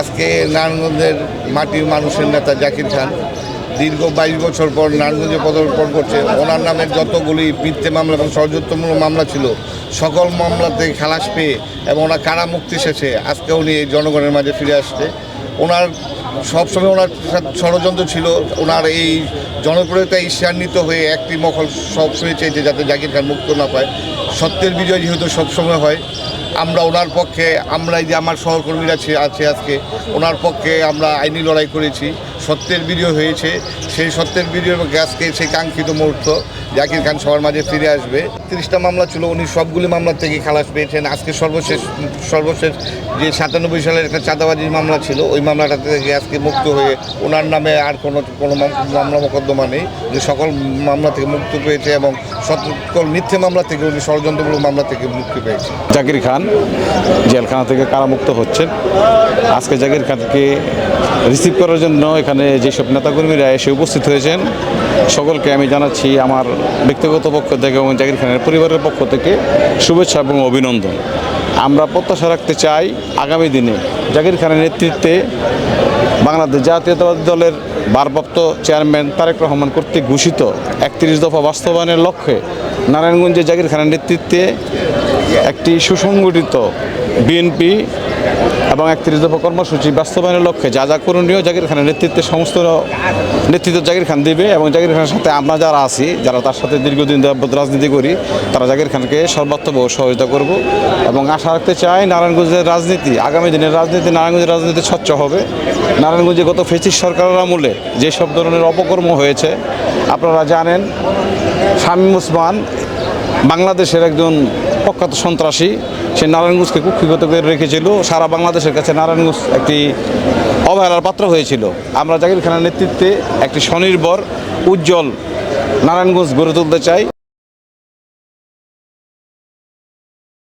আজকে নারায়ণগঞ্জের মাটির মানুষের নেতা জাকির খান দীর্ঘ বাইশ বছর পর নারায়ণগঞ্জে পদর্পণ করছে। ওনার নামে যতগুলি বৃত্তে মামলা এবং ষড়যন্ত্রমূলক মামলা ছিল, সকল মামলাতে খালাস পেয়ে এবং ওনার কারামুক্তি শেষে আজকে উনি এই জনগণের মাঝে ফিরে আসছে। ওনার সবসময় ওনার ষড়যন্ত্র ছিল। ওনার এই জনপ্রিয়তা ঈর্ষান্বিত হয়ে একটি মহল সবসময় চেয়েছে যাতে জাকির খান মুক্ত না পায়। সত্যের বিজয় যেহেতু সবসময় হয়, আমরা ওনার পক্ষে, আমরা যে আমার সহকর্মীরা আছে আজকে, ওনার পক্ষে আমরা আইনি লড়াই করেছি। সত্যের বিজয় হয়েছে, সেই সত্যের বিজয় গ্যাসকে সেই কাঙ্ক্ষিত মুহূর্ত জাকির খান সবার মাঝে ফিরে আসবে। তিরিশটা মামলা ছিল, উনি সবগুলি মামলা থেকে খালাস পেয়েছেন। আজকে সর্বশেষ সর্বশেষ যে সাতানব্বই সালের একটা চাঁদাবাজির মামলা ছিল, ওই মামলাটা থেকে আজকে মুক্ত হয়ে ওনার নামে আর কোনো কোনো মামলা মোকদ্দমা নেই। যে সকল মামলা থেকে মুক্ত পেয়েছে এবং সকল মিথ্যে মামলা থেকে উনি ষড়যন্ত্রমূলক মামলা থেকে মুক্তি পেয়েছে জাকির খান জেলখানা থেকে কারামুক্ত হচ্ছেন। আজকে জাকির খানকে রিসিভ করার জন্য এখানে যেসব নেতাকর্মীরা এসে উপস্থিত হয়েছেন সকলকে আমি জানাচ্ছি আমার ব্যক্তিগত পক্ষ থেকে এবং জাকির খানের পরিবারের পক্ষ থেকে শুভেচ্ছা এবং অভিনন্দন। আমরা প্রত্যাশা রাখতে চাই আগামী দিনে জাকির খানের নেতৃত্বে বাংলাদেশ জাতীয়তাবাদী দলের ভারপ্রাপ্ত চেয়ারম্যান তারেক রহমান কর্তৃক ঘোষিত একত্রিশ দফা বাস্তবায়নের লক্ষ্যে নারায়ণগঞ্জে জাকির খানের নেতৃত্বে একটি সুসংগঠিত বিএনপি এবং একত্রিশ দফা কর্মসূচি বাস্তবায়নের লক্ষ্যে যা যা করণীয় জাকির খানের নেতৃত্বে সমস্ত নেতৃত্ব জাকির খান দিবে এবং জাকির খানের সাথে আমরা যারা আছি, যারা তার সাথে দীর্ঘদিন রাজনীতি করি, তারা জাকির খানকে সর্বাত্মক সহযোগিতা করব এবং আশা রাখতে চাই নারায়ণগঞ্জের রাজনীতি, আগামী দিনের রাজনীতি, নারায়ণগঞ্জের রাজনীতি স্বচ্ছ হবে। নারায়ণগঞ্জে গত ফেসিস সরকারের আমলে যেসব ধরনের অপকর্ম হয়েছে, আপনারা জানেন, শামীম ওসমান বাংলাদেশের একজন প্রখ্যাত সন্ত্রাসী। সে নারায়ণগঞ্জকে কুক্ষিগত করে রেখেছিল। সারা বাংলাদেশের কাছে নারায়ণগঞ্জ একটি অবহেলার পাত্র হয়েছিল। আমরা জাকির খানের নেতৃত্বে একটি স্বনির্ভর, উজ্জ্বল নারায়ণগঞ্জ গড়ে তুলতে চাই।